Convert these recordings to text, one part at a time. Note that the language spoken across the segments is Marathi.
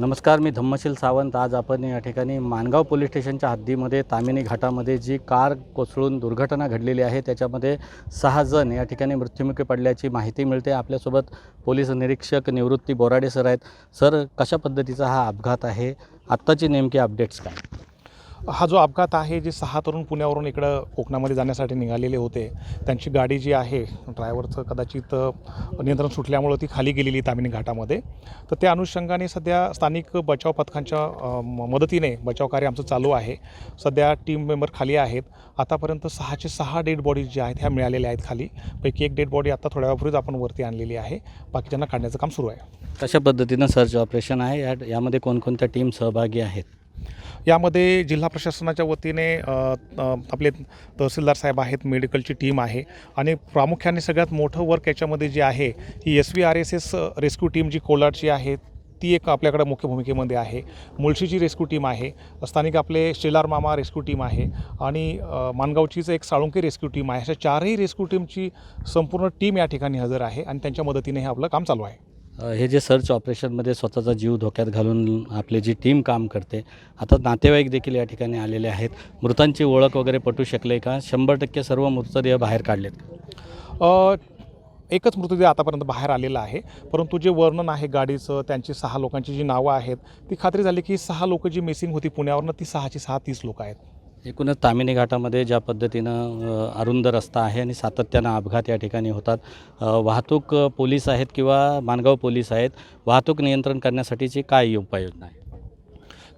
नमस्कार मी धम्मशील सावंत. आज आपण या ठिकाणी मानगाव पोलीस स्टेशनच्या हद्दीमध्ये तामिनी घाटामध्ये जी कार कोसळून दुर्घटना घडलेली आहे त्याच्यामध्ये सहा जण या ठिकाणी मृत्युमुखी पडल्याची माहिती मिळते. आपल्यासोबत पोलीस निरीक्षक निवृत्ती बोराडे सर आहेत. सर कशा पद्धतीचा हा अपघात आहे? आत्ताची नेमकी अपडेट्स काय? हा जो अपघात आहे जे सहा तरुण पुण्यावरून इकडं कोकणामध्ये जाण्यासाठी निघालेले होते त्यांची गाडी जी आहे ड्रायव्हरचं कदाचित नियंत्रण सुटल्यामुळं ती खाली गेलेली तामिनी घाटामध्ये. तर त्या अनुषंगाने सध्या स्थानिक बचाव पथकांच्या म- मदतीने बचाव कार्य आमचं चालू आहे. सध्या टीम मेंबर खाली आहेत. आतापर्यंत सहाचे सहा डेड बॉडीज ज्या आहेत ह्या मिळालेल्या आहेत खाली. पैकी एक डेड बॉडी आता थोड्या वेळापूर्वीच आपण वरती आणलेली आहे. बाकीच्यांना काढण्याचं काम सुरू आहे. कशा पद्धतीनं सर्च ऑपरेशन आहे? या यामध्ये कोणकोणत्या टीम सहभागी आहेत? यामध्ये जिल्हा प्रशासनाच्या वतीने आपले तहसीलदार साहेब आहेत मेडिकलची टीम आहे आणि प्रामुख्याने सगळ्यात मोठं वर्क याच्यामध्ये जे आहे ही S V R S S rescue team जी कोलाडची आहे ती एक आपल्याकडे मुख्य भूमिकेमध्ये आहे. मुळशीची रेस्क्यू टीम आहे स्थानिक आपले शेलार मामा रेस्क्यू टीम आहे आणि माणगावचीच एक साळुंके रेस्क्यू टीम आहे. अशा चारही रेस्क्यू टीमची संपूर्ण टीम या ठिकाणी हजर आहे आणि त्यांच्या मदतीने हे आपलं काम चालू आहे. हे जे सर्च ऑपरेशनमध्ये स्वतःचा जीव धोक्यात घालून आपली जी टीम काम करते आता नातेवाईक देखील या ठिकाणी आलेले आहेत. मृतांची ओळख वगैरे पटू शकले का? शंभर टक्के सर्व मृतदेह बाहेर काढलेत एकच मृतदेह आतापर्यंत बाहेर आलेला आहे. परंतु जे वर्णन आहे गाडीचं त्यांची सहा लोकांची जी नावं आहेत ती खात्री झाली की सहा लोक जी मिसिंग होती पुण्यावरनं ती सहाची सहा तीस लोक आहेत. एकूणच तामिनी घाटामध्ये ज्या पद्धतीनं अरुंद रस्ता आहे आणि सातत्यानं अपघात या ठिकाणी होतात वाहतूक पोलीस आहेत किंवा माणगाव पोलीस आहेत वाहतूक नियंत्रण करण्यासाठीची काय उपाययोजना आहे?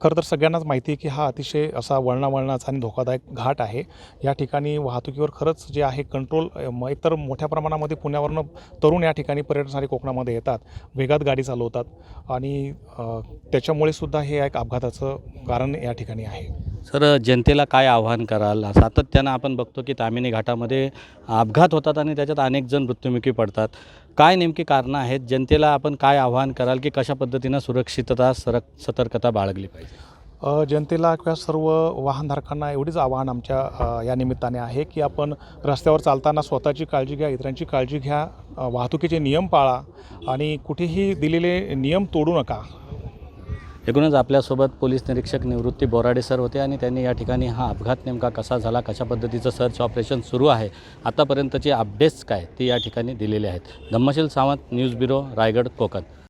खरं तर सगळ्यांनाच माहिती आहे की हा अतिशय असा वळणावळणाचा आणि धोकादायक घाट आहे. या ठिकाणी वाहतुकीवर खरंच जे आहे कंट्रोल एकतर मोठ्या प्रमाणामध्ये पुण्यावरनं तरुण या ठिकाणी पर्यटनासाठी कोकणामध्ये येतात वेगात गाडी चालवतात आणि त्याच्यामुळे सुद्धा हे एक अपघाताचं कारण या ठिकाणी आहे. सर जनतेला काय आव्हान कराल? सातत्यानं आपण बघतो की तामिनी घाटामध्ये अपघात होतात आणि त्याच्यात अनेक जण मृत्युमुखी पडतात. काय नेमकी कारणं आहेत? जनतेला आपण काय आव्हान कराल की कशा पद्धतीनं सुरक्षितता सरक सतर्कता बाळगली पाहिजे? जनतेला किंवा सर्व वाहनधारकांना एवढीच आव्हान आमच्या या निमित्ताने आहे की आपण रस्त्यावर चालताना स्वतःची काळजी घ्या इतरांची काळजी घ्या वाहतुकीचे नियम पाळा आणि कुठेही दिलेले नियम तोडू नका. एकूणच आपल्यासोबत पोलीस निरीक्षक निवृत्ती बोराडे सर होते आणि त्यांनी या ठिकाणी हा अपघात नेमका कसा झाला कशा पद्धतीचं सर्च ऑपरेशन सुरू आहे आतापर्यंतचे अपडेट्स काय ते या ठिकाणी दिलेले आहेत. Dhammasheel Sawant news bureau Raigad Konkan.